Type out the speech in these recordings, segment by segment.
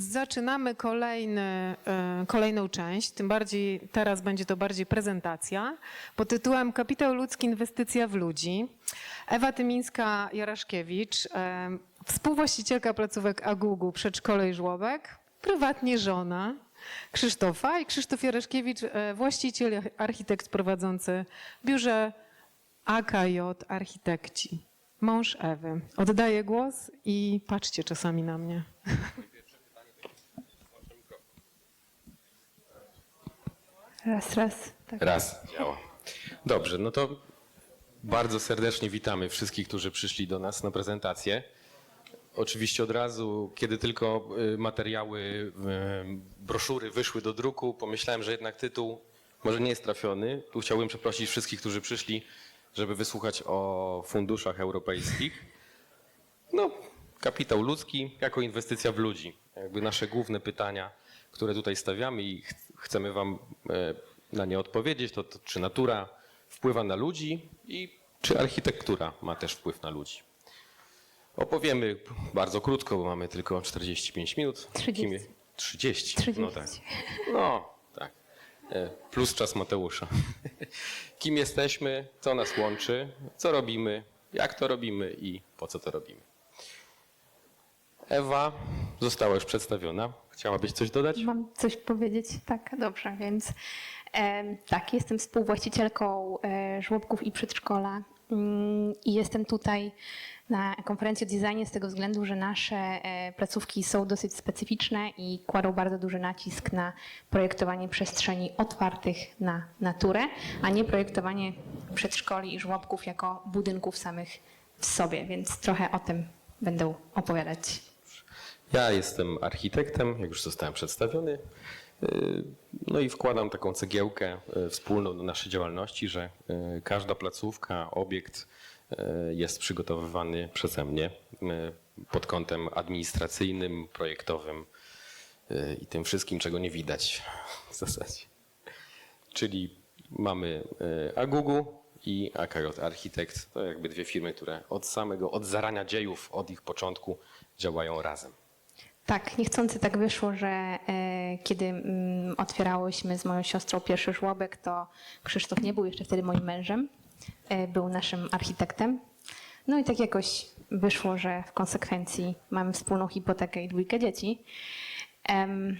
Zaczynamy kolejny, e, kolejną część, tym bardziej teraz będzie to bardziej prezentacja pod tytułem Kapitał ludzki, inwestycja w ludzi. Ewa Tymińska-Jaraszkiewicz, e, współwłaścicielka placówek Agugu, przedszkole i żłobek, prywatnie żona Krzysztofa i Krzysztof Jaraszkiewicz, e, właściciel, architekt prowadzący biurze AKJ Architekci. Mąż Ewy. Oddaję głos i patrzcie czasami na mnie. Raz, raz. Tak. Raz działa. Dobrze, no to bardzo serdecznie witamy wszystkich, którzy przyszli do nas na prezentację. Oczywiście od razu, kiedy tylko y, materiały, y, broszury wyszły do druku, pomyślałem, że jednak tytuł może nie jest trafiony. Tu chciałbym przeprosić wszystkich, którzy przyszli, żeby wysłuchać o funduszach europejskich. No, kapitał ludzki jako inwestycja w ludzi. Jakby nasze główne pytania, które tutaj stawiamy i chcemy Wam e, na nie odpowiedzieć, to, to czy natura wpływa na ludzi i czy architektura ma też wpływ na ludzi. Opowiemy bardzo krótko, bo mamy tylko 45 minut. 30. Kim je- 30. 30. No tak. No, tak. E, Plus czas Mateusza. Kim jesteśmy, co nas łączy, co robimy, jak to robimy i po co to robimy. Ewa została już przedstawiona. Chciałabyś coś dodać? Mam coś powiedzieć? Tak, dobrze, więc em, tak, jestem współwłaścicielką e, żłobków i przedszkola mm, i jestem tutaj na konferencji o designie z tego względu, że nasze e, placówki są dosyć specyficzne i kładą bardzo duży nacisk na projektowanie przestrzeni otwartych na naturę, a nie projektowanie przedszkoli i żłobków jako budynków samych w sobie, więc trochę o tym będę opowiadać. Ja jestem architektem, jak już zostałem przedstawiony. Yy, No i wkładam taką cegiełkę yy, wspólną do naszej działalności, że yy, każda placówka, obiekt jest przygotowywany przeze mnie pod kątem administracyjnym, projektowym i tym wszystkim, czego nie widać w zasadzie. Czyli mamy Agugu i AKJ Architekt. To jakby dwie firmy, które od samego, od zarania dziejów, od ich początku działają razem. Tak, niechcący tak wyszło, że e, kiedy mm, otwierałyśmy z moją siostrą pierwszy żłobek, to Krzysztof nie był jeszcze wtedy moim mężem, e, był naszym architektem. No i tak jakoś wyszło, że w konsekwencji mamy wspólną hipotekę i dwójkę dzieci.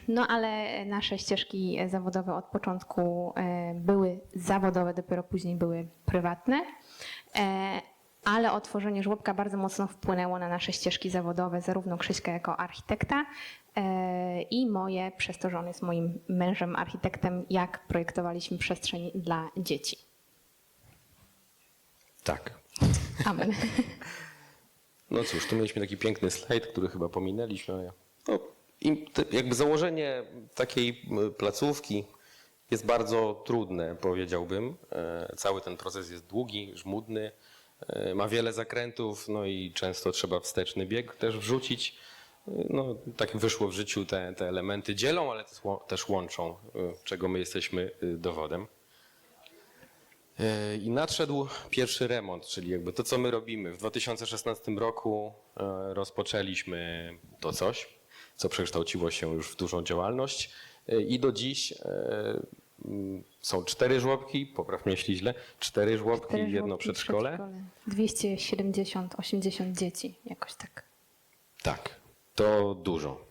No ale nasze ścieżki zawodowe od początku e, były zawodowe, dopiero później były prywatne. Ale otworzenie żłobka bardzo mocno wpłynęło na nasze ścieżki zawodowe, zarówno Krzyśka jako architekta e, i moje, przez to, że on jest moim mężem architektem, jak projektowaliśmy przestrzeń dla dzieci. Tak. Amen. No cóż, tu mieliśmy taki piękny slajd, który chyba pominęliśmy, no, jakby założenie takiej placówki jest bardzo trudne, powiedziałbym. E, Cały ten proces jest długi, żmudny, ma wiele zakrętów, no i często trzeba wsteczny bieg też wrzucić. E, No, tak wyszło w życiu, te, te elementy dzielą, ale też łą- też łączą, e, czego my jesteśmy e, dowodem. E, I nadszedł pierwszy remont, czyli jakby to, co my robimy. W 2016 roku e, rozpoczęliśmy to coś, co przekształciło się już w dużą działalność E, i do dziś e, są cztery żłobki, popraw mnie jeśli źle, cztery żłobki i jedno żłobki, przedszkole. 270-80 dzieci, jakoś tak. Tak, to dużo.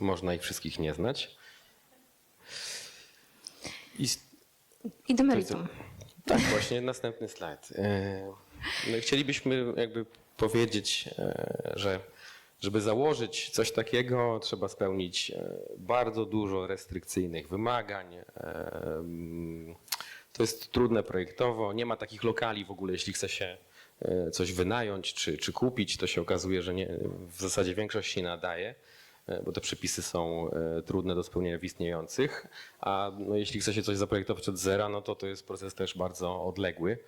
Można ich wszystkich nie znać. I I do meritum. Tak, właśnie następny slajd. E, No chcielibyśmy jakby powiedzieć, e, że żeby założyć coś takiego, trzeba spełnić e, bardzo dużo restrykcyjnych wymagań. E, mm, To jest trudne projektowo. Nie ma takich lokali w ogóle, jeśli chce się e, coś wynająć czy, czy kupić, to się okazuje, że nie, w zasadzie większość się nadaje bo te przepisy są trudne do spełnienia w istniejących, a no, jeśli chce się coś zaprojektować od zera, no to to jest proces też bardzo odległy.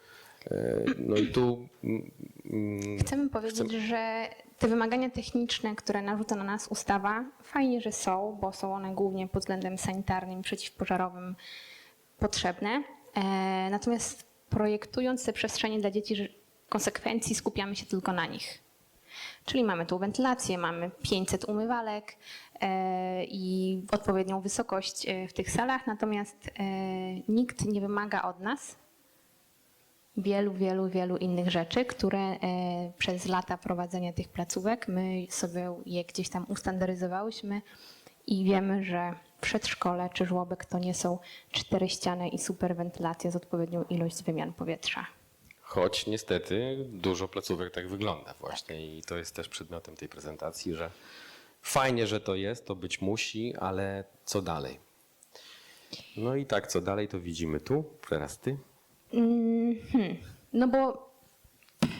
E, No i tu mm, mm, Chcemy powiedzieć, że te wymagania techniczne, które narzuca na nas ustawa, fajnie, że są, bo są one głównie pod względem sanitarnym przeciwpożarowym potrzebne. E, natomiast projektując te przestrzenie dla dzieci, konsekwencji skupiamy się tylko na nich. Czyli mamy tu wentylację, mamy 500 umywalek e, i odpowiednią wysokość w tych salach, natomiast nikt nie wymaga od nas wielu, wielu, wielu innych rzeczy, które e, przez lata prowadzenia tych placówek my sobie je gdzieś tam ustandaryzowałyśmy i wiemy, że przedszkole czy żłobek to nie są cztery ściany i superwentylacja z odpowiednią ilość wymian powietrza. Choć niestety dużo placówek tak wygląda właśnie i to jest też przedmiotem tej prezentacji, że fajnie, że to jest, to być musi, ale co dalej? No i tak, co dalej to widzimy tu, teraz ty. Mhm. No bo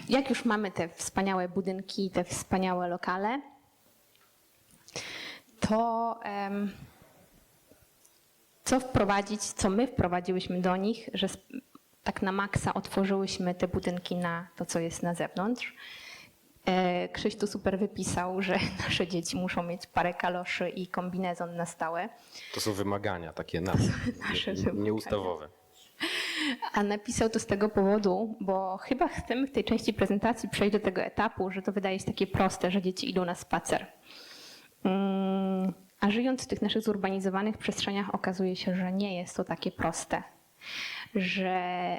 jak już mamy te wspaniałe budynki, te wspaniałe lokale, to em, co wprowadzić, co my wprowadziłyśmy do nich, że tak na maksa otworzyłyśmy te budynki na to, co jest na zewnątrz. E, Krzyś tu super wypisał, że nasze dzieci muszą mieć parę kaloszy i kombinezon na stałe. To są wymagania takie nasze, Nasze nieustawowe. A napisał to z tego powodu, bo chyba chcemy w tej części prezentacji przejść do tego etapu, że to wydaje się takie proste, że dzieci idą na spacer. Mm, A żyjąc w tych naszych zurbanizowanych przestrzeniach, okazuje się, że nie jest to takie proste. Że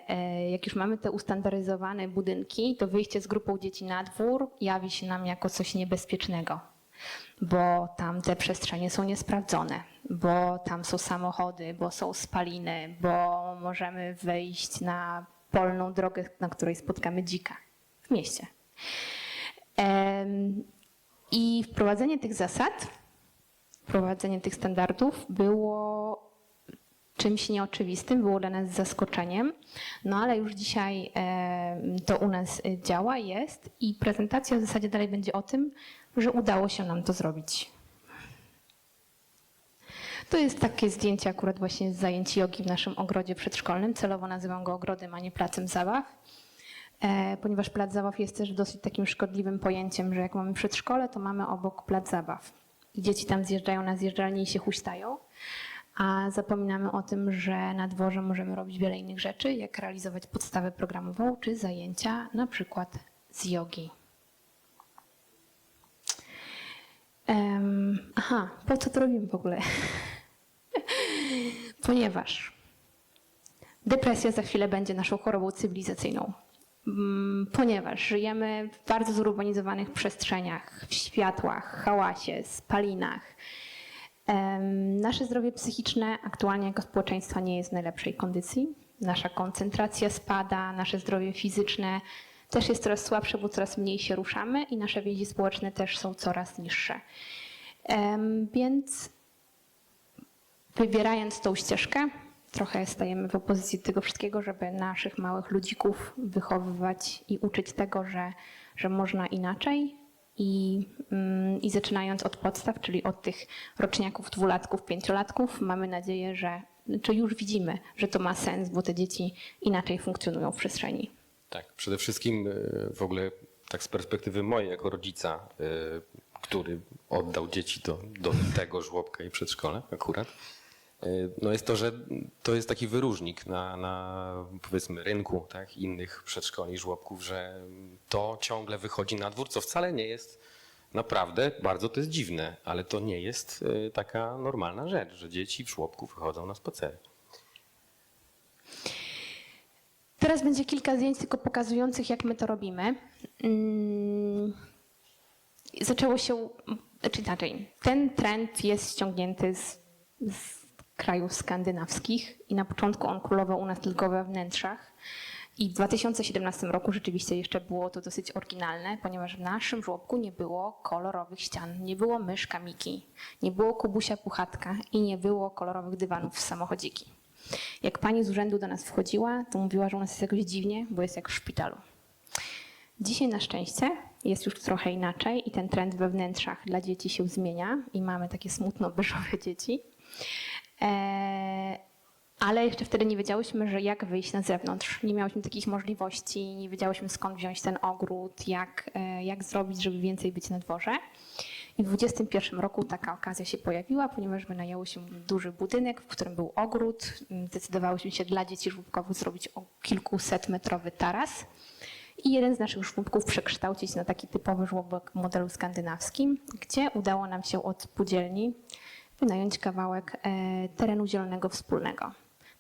e, jak już mamy te ustandaryzowane budynki, to wyjście z grupą dzieci na dwór jawi się nam jako coś niebezpiecznego bo tam te przestrzenie są niesprawdzone, bo tam są samochody, bo są spaliny, bo możemy wejść na polną drogę, na której spotkamy dzika w mieście. I wprowadzenie tych zasad, wprowadzenie tych standardów było czymś nieoczywistym, było dla nas zaskoczeniem, no ale już dzisiaj to u nas działa, jest i prezentacja w zasadzie dalej będzie o tym, że udało się nam to zrobić. To jest takie zdjęcie akurat właśnie z zajęć jogi w naszym ogrodzie przedszkolnym. Celowo nazywam go ogrodem, a nie placem zabaw. E, ponieważ plac zabaw jest też dosyć takim szkodliwym pojęciem, że jak mamy przedszkole, to mamy obok plac zabaw. I dzieci tam zjeżdżają na zjeżdżalnię i się huśtają, a zapominamy o tym, że na dworze możemy robić wiele innych rzeczy, jak realizować podstawę programową czy zajęcia na przykład z jogi. Em, aha, po co to robimy w ogóle? Ponieważ depresja za chwilę będzie naszą chorobą cywilizacyjną. Mm, Ponieważ żyjemy w bardzo zurbanizowanych przestrzeniach, w światłach, hałasie, spalinach. Nasze zdrowie psychiczne aktualnie jako społeczeństwa nie jest w najlepszej kondycji. Nasza koncentracja spada, nasze zdrowie fizyczne też jest coraz słabsze, bo coraz mniej się ruszamy i nasze więzi społeczne też są coraz niższe. Więc wybierając tą ścieżkę, trochę stajemy w opozycji do tego wszystkiego, żeby naszych małych ludzików wychowywać i uczyć tego, że, że można inaczej. I, mm, I zaczynając od podstaw, czyli od tych roczniaków, dwulatków, pięciolatków, mamy nadzieję, że, czy już widzimy, że to ma sens, bo te dzieci inaczej funkcjonują w przestrzeni. Tak, przede wszystkim y, w ogóle tak z perspektywy mojej jako rodzica, y, który oddał dzieci do, do tego żłobka i przedszkola akurat, no jest to, że to jest taki wyróżnik na, na powiedzmy rynku tak, innych przedszkoli, żłobków, że to ciągle wychodzi na dwór, co wcale nie jest naprawdę, bardzo to jest dziwne, ale to nie jest y, taka normalna rzecz, że dzieci w żłobku wychodzą na spacery. Teraz będzie kilka zdjęć tylko pokazujących, jak my to robimy. Mm, Zaczęło się, czy inaczej, ten trend jest ściągnięty z, z krajów skandynawskich i na początku on królował u nas tylko we wnętrzach. I w 2017 roku rzeczywiście jeszcze było to dosyć oryginalne, ponieważ w naszym żłobku nie było kolorowych ścian, nie było myszka Miki, nie było kubusia puchatka i nie było kolorowych dywanów z samochodziki. Jak pani z urzędu do nas wchodziła, to mówiła, że u nas jest jakoś dziwnie, bo jest jak w szpitalu. Dzisiaj na szczęście jest już trochę inaczej i ten trend we wnętrzach dla dzieci się zmienia i mamy takie smutno-beżowe dzieci. Eee, ale jeszcze wtedy nie wiedziałyśmy, że jak wyjść na zewnątrz. Nie miałyśmy takich możliwości, nie wiedziałyśmy skąd wziąć ten ogród, jak, e, jak zrobić, żeby więcej być na dworze. I w 2021 roku taka okazja się pojawiła, ponieważ wynajęłyśmy duży budynek, w którym był ogród. Zdecydowałyśmy się dla dzieci żłobkowych zrobić kilkuset metrowy taras. i jeden z naszych żłobków przekształcić na taki typowy żłobek w modelu skandynawskim, gdzie udało nam się od spółdzielni wynająć kawałek e, terenu zielonego wspólnego.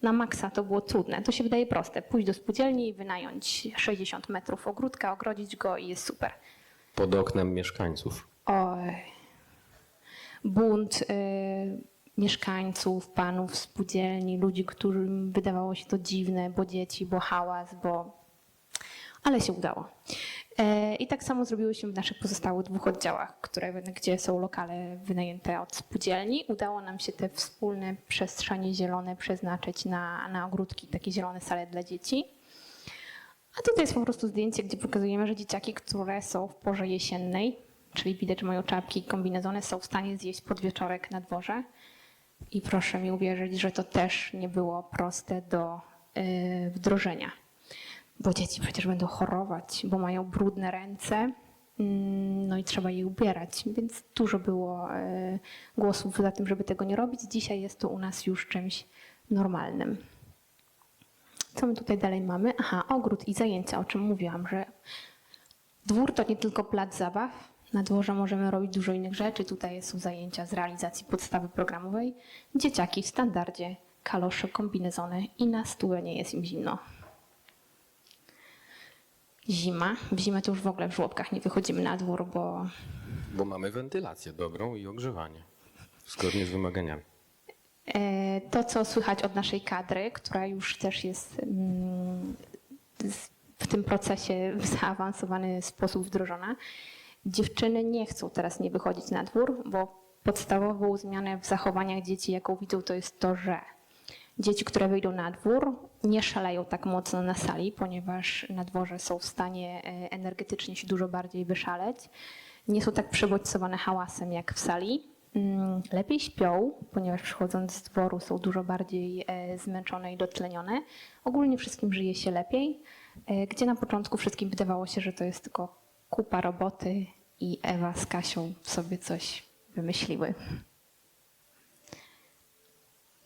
Na maksa to było trudne. To się wydaje proste. Pójść do spółdzielni i wynająć 60 metrów ogródka, ogrodzić go i jest super. Pod oknem mieszkańców. Oj. Bunt y, mieszkańców, panów spółdzielni, ludzi, którym wydawało się to dziwne, bo dzieci, bo hałas, bo... Ale się udało. E, I tak samo zrobiłyśmy w naszych pozostałych dwóch oddziałach, które, gdzie są lokale wynajęte od spółdzielni. Udało nam się te wspólne przestrzenie zielone przeznaczyć na, na ogródki, takie zielone sale dla dzieci. A tutaj jest po prostu zdjęcie, gdzie pokazujemy, że dzieciaki, które są w porze jesiennej, czyli widać, że mają czapki i kombinezony, są w stanie zjeść podwieczorek na dworze. I proszę mi uwierzyć, że to też nie było proste do y, wdrożenia. Bo dzieci przecież będą chorować, bo mają brudne ręce, mm, no i trzeba je ubierać. Więc dużo było y, głosów za tym, żeby tego nie robić. Dzisiaj jest to u nas już czymś normalnym. Co my tutaj dalej mamy? Aha, ogród i zajęcia, o czym mówiłam, że dwór to nie tylko plac zabaw. Na dworze możemy robić dużo innych rzeczy. Tutaj są zajęcia z realizacji podstawy programowej. Dzieciaki w standardzie, kalosze, kombinezony i na stówę nie jest im zimno. Zima. W zimę to już w ogóle w żłobkach nie wychodzimy na dwór, bo Bo mamy wentylację dobrą i ogrzewanie. Zgodnie z wymaganiami. E, To, co słychać od naszej kadry, która już też jest mm, w tym procesie w zaawansowany sposób wdrożona, dziewczyny nie chcą teraz nie wychodzić na dwór, bo podstawową zmianę w zachowaniach dzieci, jaką widzą, to jest to, że dzieci, które wyjdą na dwór, nie szaleją tak mocno na sali, ponieważ na dworze są w stanie e, energetycznie się dużo bardziej wyszaleć. Nie są tak przebodźcowane hałasem jak w sali. Mm, Lepiej śpią, ponieważ przychodząc z dworu są dużo bardziej e, zmęczone i dotlenione. Ogólnie wszystkim żyje się lepiej, e, gdzie na początku wszystkim wydawało się, że to jest tylko kupa roboty i Ewa z Kasią sobie coś wymyśliły.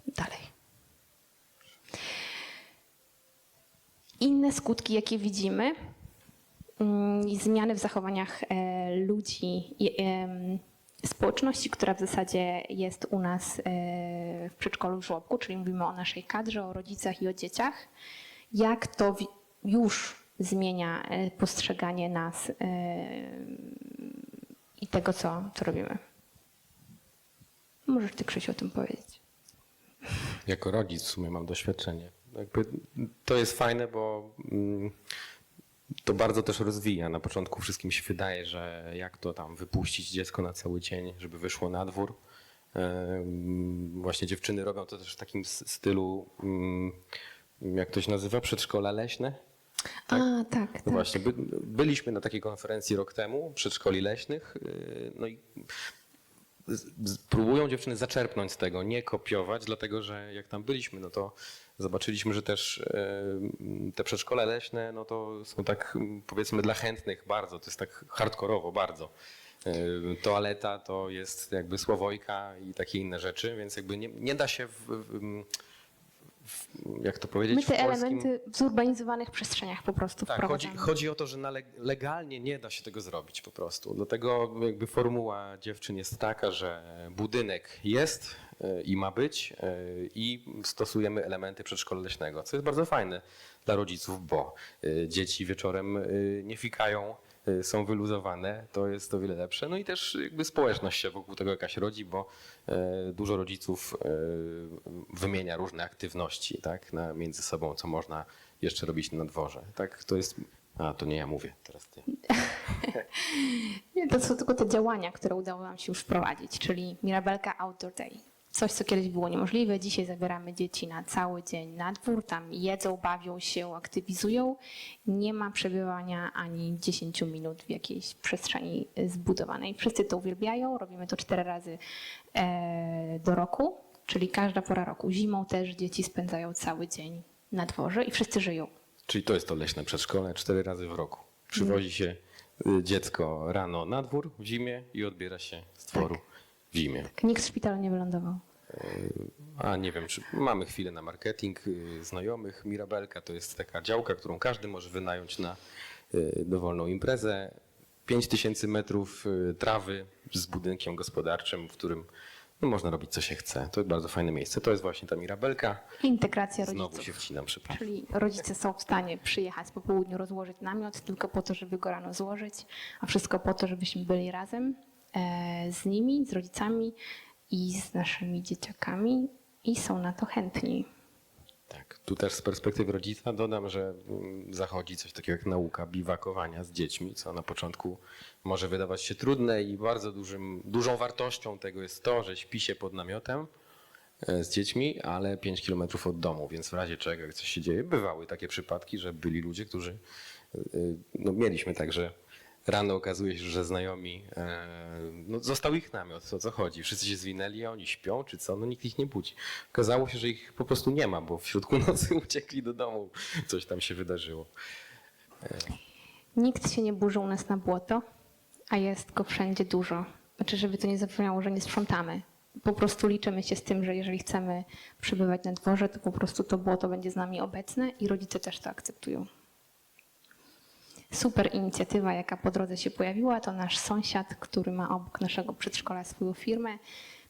Dalej. Inne skutki, jakie widzimy, mm, zmiany w zachowaniach e, ludzi społeczności, która w zasadzie jest u nas e, w przedszkolu w żłobku, czyli mówimy o naszej kadrze, o rodzicach i o dzieciach, jak to już zmienia e, postrzeganie nas i tego, co, co robimy. Możesz ty, Krzysiu, o tym powiedzieć. Jako rodzic w sumie mam doświadczenie. Jakby to jest fajne, bo mm, to bardzo też rozwija. Na początku wszystkim się wydaje, że jak to tam wypuścić dziecko na cały dzień, żeby wyszło na dwór. Właśnie dziewczyny robią to też w takim stylu, mm, jak to się nazywa, przedszkola leśne. A, tak, No tak. właśnie, by, byliśmy na takiej konferencji rok temu, przedszkoli leśnych, yy, no i próbują dziewczyny zaczerpnąć z tego, nie kopiować, dlatego że jak tam byliśmy, no to zobaczyliśmy, że też yy, te przedszkole leśne, no to są tak powiedzmy dla chętnych bardzo, to jest tak hardkorowo bardzo. Yy, Toaleta to jest jakby słowojka i takie inne rzeczy, więc jakby nie, nie da się w, w, jak to powiedzieć, My te polskim... elementy w zurbanizowanych przestrzeniach po prostu Tak, chodzi, chodzi o to, że legalnie nie da się tego zrobić po prostu. Dlatego jakby formuła dziewczyn jest taka, że budynek jest y, i ma być y, i stosujemy elementy przedszkola leśnego, co jest bardzo fajne dla rodziców, bo y, dzieci wieczorem nie fikają, są wyluzowane, to jest o wiele lepsze. No i też jakby społeczność się wokół tego jakaś rodzi, bo y, dużo rodziców y, wymienia różne aktywności tak, na, między sobą, co można jeszcze robić na dworze. Tak, to jest. A, to nie ja mówię, teraz ty. Nie, to są tylko te działania, które udało nam się już wprowadzić, czyli Mirabelka Outdoor Day. Coś, co kiedyś było niemożliwe. Dzisiaj zabieramy dzieci na cały dzień na dwór, tam jedzą, bawią się, aktywizują. Nie ma przebywania ani 10 minut w jakiejś przestrzeni zbudowanej. Wszyscy to uwielbiają, robimy to cztery razy e, do roku, czyli każda pora roku. Zimą też dzieci spędzają cały dzień na dworze i wszyscy żyją. Czyli to jest to leśne przedszkole cztery razy w roku. Przywozi się y, dziecko rano na dwór w zimie i odbiera się z dworu w zimie. Nikt z szpitala nie wylądował. A nie wiem, czy mamy chwilę na marketing y, znajomych. Mirabelka to jest taka działka, którą każdy może wynająć na y, dowolną imprezę. 5000 metrów trawy z budynkiem gospodarczym, w którym no, można robić co się chce. To jest bardzo fajne miejsce. To jest właśnie ta Mirabelka. Integracja Znowu rodziców. się wcinam, przepraszam. Czyli rodzice są w stanie przyjechać po południu, rozłożyć namiot tylko po to, żeby go rano złożyć, a wszystko po to, żebyśmy byli razem e, z nimi, z rodzicami i z naszymi dzieciakami i są na to chętni. Tak, tu też z perspektywy rodzica dodam, że mm, zachodzi coś takiego jak nauka biwakowania z dziećmi, co na początku może wydawać się trudne i bardzo dużym, dużą wartością tego jest to, że śpi się pod namiotem e, z dziećmi, ale 5 kilometrów od domu, więc w razie czego, jak coś się dzieje, bywały takie przypadki, że byli ludzie, którzy, e, no mieliśmy tak, że rano okazuje się, że znajomi, e, no został ich namiot, o co chodzi, wszyscy się zwinęli, a oni śpią, czy co, no nikt ich nie budzi. Okazało się, że ich po prostu nie ma, bo w środku nocy uciekli do domu, coś tam się wydarzyło. Nikt się nie burzy u nas na błoto, a jest go wszędzie dużo. Znaczy, żeby to nie zabrzmiało, że nie sprzątamy. Po prostu liczymy się z tym, że jeżeli chcemy przebywać na dworze, to po prostu to błoto będzie z nami obecne i rodzice też to akceptują. Super inicjatywa, jaka po drodze się pojawiła, to nasz sąsiad, który ma obok naszego przedszkola swoją firmę.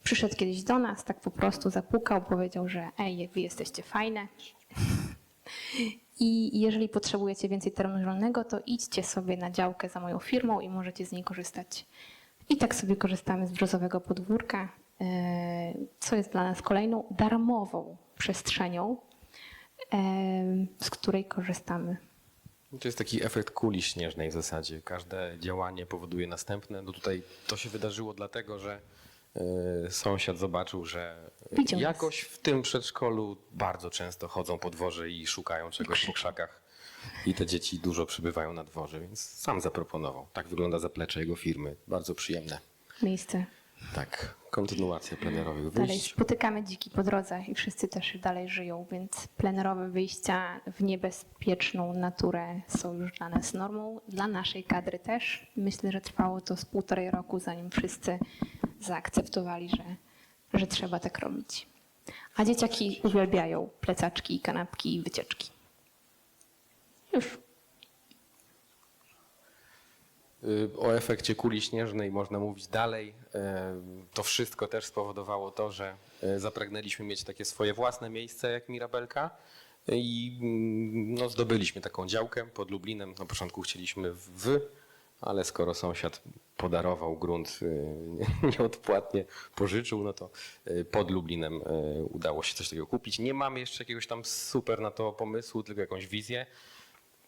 Przyszedł kiedyś do nas, tak po prostu zapukał, powiedział, że ej, wy jesteście fajne. I jeżeli potrzebujecie więcej terenu zielonego, to idźcie sobie na działkę za moją firmą i możecie z niej korzystać. I tak sobie korzystamy z brzozowego podwórka, e, co jest dla nas kolejną darmową przestrzenią, e, z której korzystamy. To jest taki efekt kuli śnieżnej w zasadzie. Każde działanie powoduje następne. No tutaj to się wydarzyło dlatego, że e, sąsiad zobaczył, że Widział jakoś w tym przedszkolu bardzo często chodzą po dworze i szukają czegoś po krzakach. I te dzieci dużo przybywają na dworze, więc sam zaproponował. Tak wygląda zaplecze jego firmy. Bardzo przyjemne. Miejsce. Tak, kontynuacja plenerowych Dalej wyjść. spotykamy dziki po drodze i wszyscy też dalej żyją, więc plenerowe wyjścia w niebezpieczną naturę są już dla nas normą, dla naszej kadry też. Myślę, że trwało to z półtorej roku, zanim wszyscy zaakceptowali, że, że trzeba tak robić. A dzieciaki uwielbiają plecaczki, kanapki i wycieczki. Już. Y, O efekcie kuli śnieżnej można mówić dalej. E, To wszystko też spowodowało to, że e, zapragnęliśmy mieć takie swoje własne miejsce jak Mirabelka i mm, no, zdobyliśmy taką działkę pod Lublinem. Na początku chcieliśmy w, ale skoro sąsiad podarował grunt y, nieodpłatnie, pożyczył, no to y, pod Lublinem y, udało się coś takiego kupić. Nie mamy jeszcze jakiegoś tam super na to pomysłu, tylko jakąś wizję.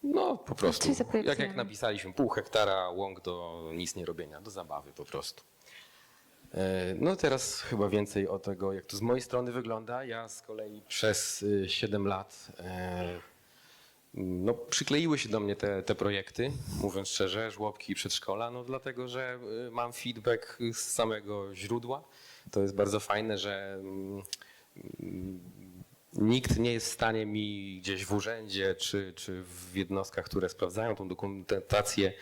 No po prostu, jak, jak napisaliśmy, pół hektara łąk do nic nie robienia, do zabawy po prostu. E, No teraz chyba więcej o tego, jak to z mojej strony wygląda. Ja z kolei przez y, 7 lat e, no, przykleiły się do mnie te, te projekty, mówiąc szczerze, żłobki i przedszkola, no dlatego, że y, mam feedback z samego źródła. To jest bardzo fajne, że mm, nikt nie jest w stanie mi gdzieś w urzędzie czy, czy w jednostkach, które sprawdzają tą dokumentację,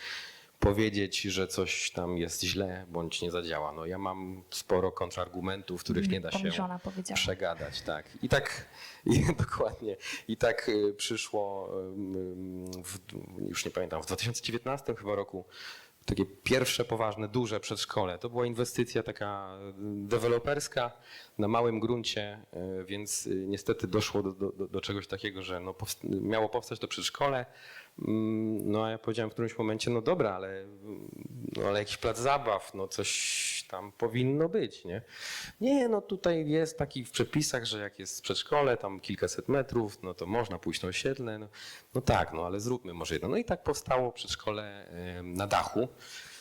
powiedzieć, że coś tam jest źle bądź nie zadziała. No, ja mam sporo kontrargumentów, których nie da się przegadać. Tak. I tak i, dokładnie. I tak y, przyszło, ym, w, już nie pamiętam, w 2019 chyba roku takie pierwsze poważne, duże przedszkole. To była inwestycja taka deweloperska na małym gruncie, y, więc y, niestety doszło do, do, do czegoś takiego, że no miało powstać to przedszkole. Mm, No a ja powiedziałem w którymś momencie, no dobra, ale, no, ale jakiś plac zabaw, no coś tam powinno być, nie? Nie, no tutaj jest taki w przepisach, że jak jest przedszkole, tam kilkaset metrów, no to można pójść na osiedle. No, no tak, no ale zróbmy może jedno. No i tak powstało przedszkole na dachu.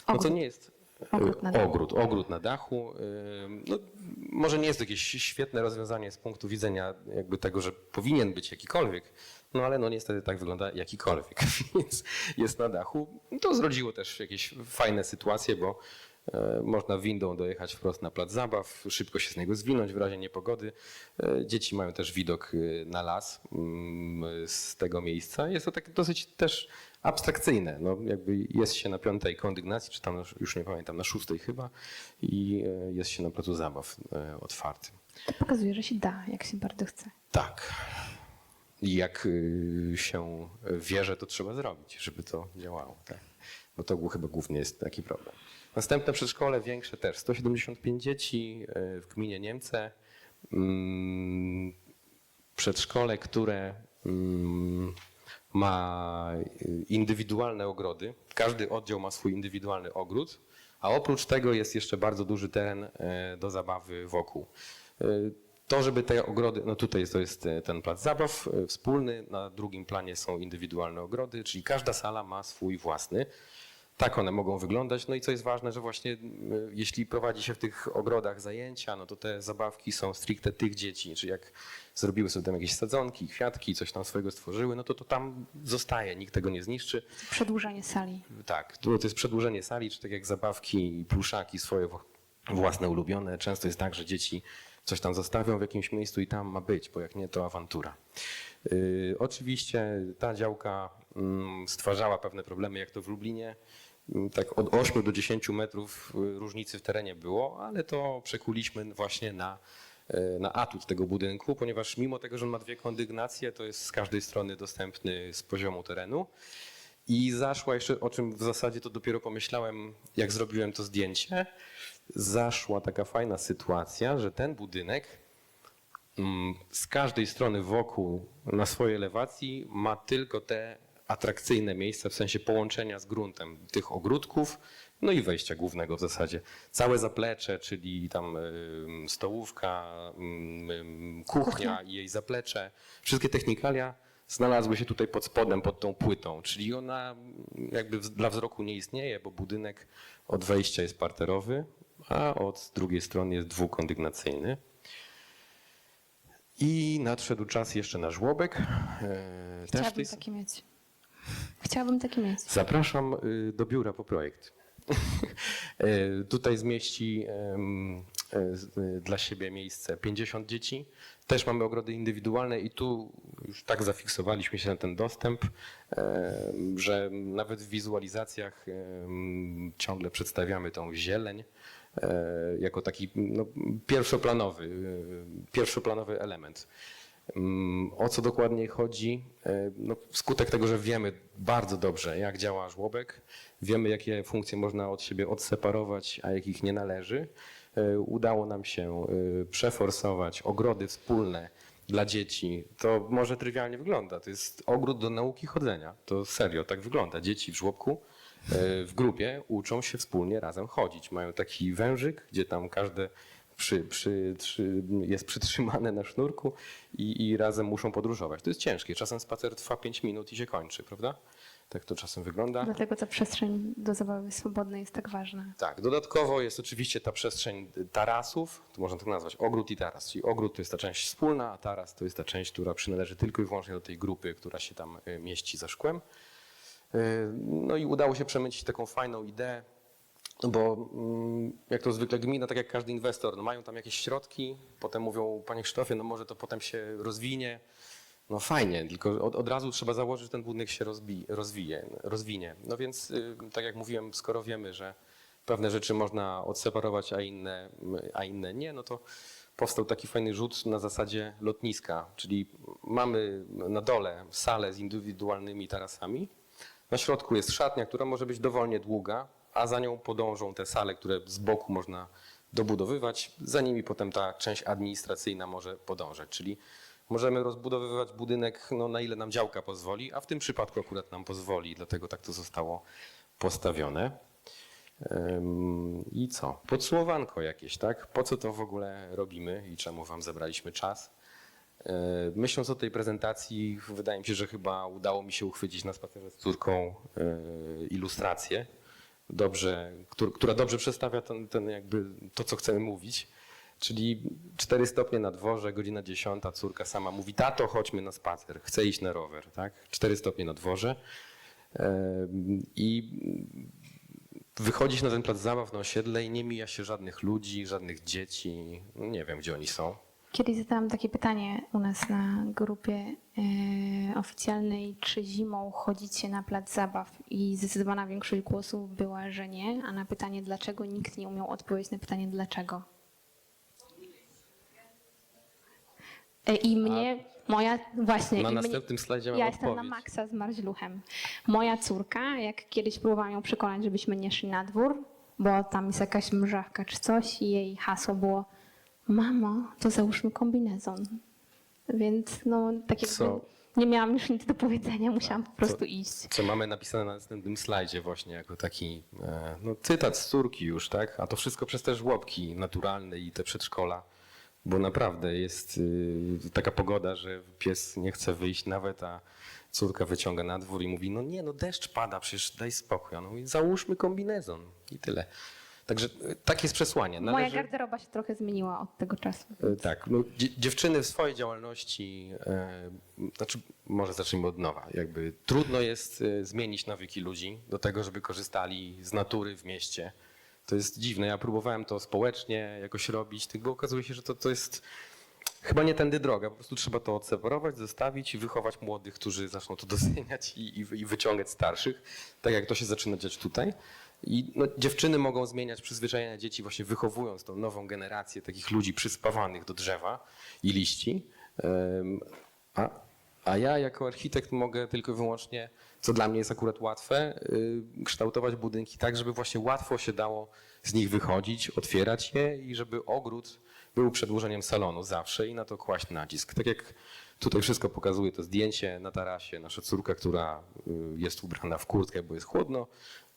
No to nie jest Ogród na dachu. ogród, ogród na dachu. No, może nie jest to jakieś świetne rozwiązanie z punktu widzenia jakby tego, że powinien być jakikolwiek, no ale no niestety tak wygląda jakikolwiek, więc jest na dachu. To zrodziło też jakieś fajne sytuacje, bo e, można windą dojechać wprost na plac zabaw, szybko się z niego zwinąć w razie niepogody. E, Dzieci mają też widok e, na las mm, z tego miejsca. Jest to takie dosyć też abstrakcyjne. No, jakby jest się na piątej kondygnacji, czy tam już nie pamiętam, na szóstej chyba i e, jest się na placu zabaw e, otwartym. To pokazuje, że się da, jak się bardzo chce. Tak. I jak y, się wierzy, to trzeba zrobić, żeby to działało. Tak? Bo to chyba głównie jest taki problem. Następne przedszkole, większe też, 175 dzieci w gminie Niemce. Mm, Przedszkole, które mm, ma y, indywidualne ogrody. Każdy oddział ma swój indywidualny ogród, a oprócz tego jest jeszcze bardzo duży teren e, do zabawy wokół. E, To, żeby te ogrody, no tutaj to jest e, ten plac zabaw wspólny, na drugim planie są indywidualne ogrody, czyli każda sala ma swój własny. Tak one mogą wyglądać. No i co jest ważne, że właśnie y, jeśli prowadzi się w tych ogrodach zajęcia, no to te zabawki są stricte tych dzieci. Czyli jak zrobiły sobie tam jakieś sadzonki, kwiatki, coś tam swojego stworzyły, no to to tam zostaje, nikt tego nie zniszczy. Przedłużanie sali. Tak, to jest przedłużenie sali, czy tak jak zabawki i pluszaki swoje wła- własne, ulubione. Często jest tak, że dzieci coś tam zostawią w jakimś miejscu i tam ma być, bo jak nie, to awantura. Yy, oczywiście ta działka mm, stwarzała pewne problemy, jak to w Lublinie. Tak od 8 do 10 metrów y, różnicy w terenie było, ale to przekuliśmy właśnie na, y, na atut tego budynku, ponieważ mimo tego, że on ma dwie kondygnacje, to jest z każdej strony dostępny z poziomu terenu. I zaszła jeszcze, o czym w zasadzie to dopiero pomyślałem, jak zrobiłem to zdjęcie, zaszła taka fajna sytuacja, że ten budynek mm, z każdej strony wokół na swojej elewacji ma tylko te atrakcyjne miejsca, w sensie połączenia z gruntem tych ogródków, no i wejścia głównego w zasadzie. Całe zaplecze, czyli tam stołówka, kuchnia i jej zaplecze, wszystkie technikalia znalazły się tutaj pod spodem, pod tą płytą, czyli ona mm, jakby dla wzroku nie istnieje, bo budynek od wejścia jest parterowy, a od drugiej strony jest dwukondygnacyjny. I nadszedł czas jeszcze na żłobek. E, Też Chciałabym tej... taki mieć. Chciałabym taki mieć. Zapraszam y, do biura po projekt. E, Tutaj zmieści e, y, dla siebie miejsce 50 dzieci. Też mamy ogrody indywidualne i tu już tak zafiksowaliśmy się na ten dostęp, że nawet w wizualizacjach ciągle przedstawiamy tą zieleń e, jako taki no, pierwszoplanowy, y, pierwszoplanowy element. Mm, O co dokładnie chodzi? E, No, wskutek tego, że wiemy bardzo dobrze, jak działa żłobek, wiemy, jakie funkcje można od siebie odseparować, a jakich nie należy, e, udało nam się e, przeforsować ogrody wspólne dla dzieci. To może trywialnie wygląda. To jest ogród do nauki chodzenia. To serio, tak wygląda. Dzieci w żłobku w grupie uczą się wspólnie razem chodzić. Mają taki wężyk, gdzie tam każde przy, przy, przy, jest przytrzymane na sznurku i, i razem muszą podróżować. To jest ciężkie. Czasem spacer trwa 5 minut i się kończy, prawda? Tak to czasem wygląda. Dlatego ta przestrzeń do zabawy swobodnej jest tak ważna. Tak, dodatkowo jest oczywiście ta przestrzeń tarasów, to można tak nazwać, ogród i taras. Czyli ogród to jest ta część wspólna, a taras to jest ta część, która przynależy tylko i wyłącznie do tej grupy, która się tam y, mieści za szkłem. Y, No i udało się przemycić taką fajną ideę, bo mm, jak to zwykle gmina, tak jak każdy inwestor, no mają tam jakieś środki, potem mówią, panie Krzysztofie, no może to potem się rozwinie. No fajnie, tylko od, od razu trzeba założyć, że ten budynek się rozbi, rozwije, rozwinie. No więc, y, tak jak mówiłem, skoro wiemy, że pewne rzeczy można odseparować, a inne, a inne nie, no to powstał taki fajny rzut na zasadzie lotniska, czyli mamy na dole salę z indywidualnymi tarasami, na środku jest szatnia, która może być dowolnie długa, a za nią podążą te sale, które z boku można dobudowywać. Za nimi potem ta część administracyjna może podążać, czyli możemy rozbudowywać budynek no, na ile nam działka pozwoli, a w tym przypadku akurat nam pozwoli, dlatego tak to zostało postawione. I co? Podsumowanko jakieś, tak? Po co to w ogóle robimy i czemu wam zabraliśmy czas? Yy, Myśląc o tej prezentacji, wydaje mi się, że chyba udało mi się uchwycić na spacerze z córką yy, ilustrację, dobrze, któr- która dobrze przedstawia ten, ten jakby to, co chcemy mówić. Czyli 4 stopnie na dworze, godzina 10, córka sama mówi, tato, chodźmy na spacer, chcę iść na rower, tak? 4 stopnie na dworze. I wychodzić na ten plac zabaw na osiedle i nie mija się żadnych ludzi, żadnych dzieci. Nie wiem, gdzie oni są. Kiedyś zadałam takie pytanie u nas na grupie e, oficjalnej, czy zimą chodzicie na plac zabaw i zdecydowana większość głosów była, że nie, a na pytanie dlaczego nikt nie umiał odpowiedzieć na pytanie dlaczego. E, I mnie Moja, właśnie. Na i mnie- następnym slajdzie mam Ja jestem na odpowiedź. maksa z marzluchem. Moja córka, jak kiedyś próbowałam ją przekonać, żebyśmy nie szli na dwór, bo tam jest jakaś mrzawka czy coś i jej hasło było mamo, to załóżmy kombinezon. Więc no tak jakby Co? nie miałam już nic do powiedzenia, musiałam po prostu iść. Co mamy napisane na następnym slajdzie właśnie jako taki e, no, cytat z córki już, tak? A to wszystko przez te żłobki naturalne i te przedszkola. Bo naprawdę jest y, taka pogoda, że pies nie chce wyjść nawet, a córka wyciąga na dwór i mówi, no nie, no deszcz pada, przecież daj spokój. On mówi, załóżmy kombinezon i tyle. Także y, takie jest przesłanie. Moja Należy- garderoba się trochę zmieniła od tego czasu. E, Tak, no, dzie- dziewczyny w swojej działalności, e, znaczy może zacznijmy od nowa, jakby trudno jest e, zmienić nawyki ludzi do tego, żeby korzystali z natury w mieście. To jest dziwne, ja próbowałem to społecznie jakoś robić, tylko okazuje się, że to, to jest chyba nie tędy droga, po prostu trzeba to odseparować, zostawić i wychować młodych, którzy zaczną to doceniać i, i, i wyciągać starszych, tak jak to się zaczyna dziać tutaj. I no, dziewczyny mogą zmieniać przyzwyczajenia dzieci, właśnie wychowując tą nową generację takich ludzi przyspawanych do drzewa i liści. A, a ja jako architekt mogę tylko i wyłącznie, co dla mnie jest akurat łatwe, y, kształtować budynki tak, żeby właśnie łatwo się dało z nich wychodzić, otwierać je i żeby ogród był przedłużeniem salonu zawsze i na to kłaść nacisk. Tak jak tutaj wszystko pokazuje to zdjęcie na tarasie, nasza córka, która y, jest ubrana w kurtkę, bo jest chłodno,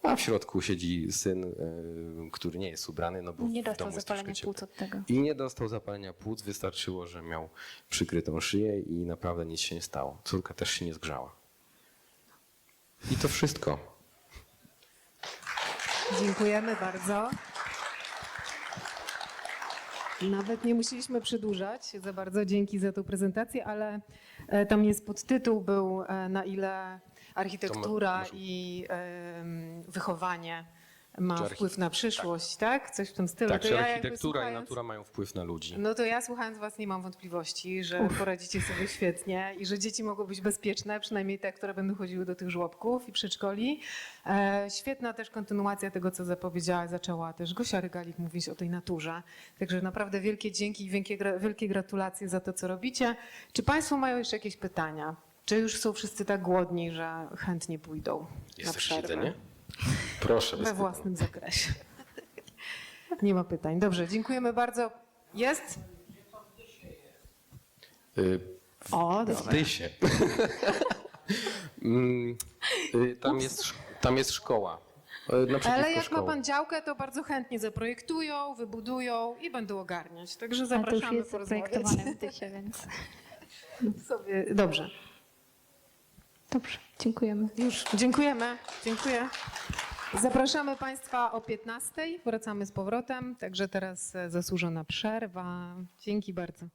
a w środku siedzi syn, y, który nie jest ubrany, no bo Nie w dostał domu jest troszkę zapalenia ciepło. płuc od tego. I nie dostał zapalenia płuc, wystarczyło, że miał przykrytą szyję i naprawdę nic się nie stało. Córka też się nie zgrzała. I to wszystko. Dziękujemy bardzo. Nawet nie musieliśmy przedłużać za bardzo. Dzięki za tą prezentację, ale e, tam jest podtytuł był e, na ile architektura może- i em, wychowanie ma archi- wpływ na przyszłość, tak? Coś w tym stylu. Tak, To czy ja architektura i słuchając- natura mają wpływ na ludzi. No to ja słuchając was nie mam wątpliwości, że poradzicie sobie świetnie i że dzieci mogą być bezpieczne, przynajmniej te, które będą chodziły do tych żłobków i przedszkoli. E, świetna też kontynuacja tego, co zapowiedziała, zaczęła też Gosia Rygalik mówić o tej naturze. Także naprawdę wielkie dzięki i wielkie, wielkie gratulacje za to, co robicie. Czy państwo mają jeszcze jakieś pytania? Czy już są wszyscy tak głodni, że chętnie pójdą Jest na przerwę? jedzenie? Proszę. We własnym zakresie. Nie ma pytań. Dobrze, dziękujemy bardzo. Jest? Y, O, W. Dysie. Mm, y, tam, jest, tam jest szkoła. Y, Ale jak ma szkoły. pan działkę, to bardzo chętnie zaprojektują, wybudują i będą ogarniać. Także A to już zapraszamy jest zaprojektowane w Dysie, więc sobie. Dobrze. Dobrze, dziękujemy. Już dziękujemy. Dziękuję. Zapraszamy Państwa o 15. Wracamy z powrotem. Także teraz e, zasłużona przerwa. Dzięki bardzo.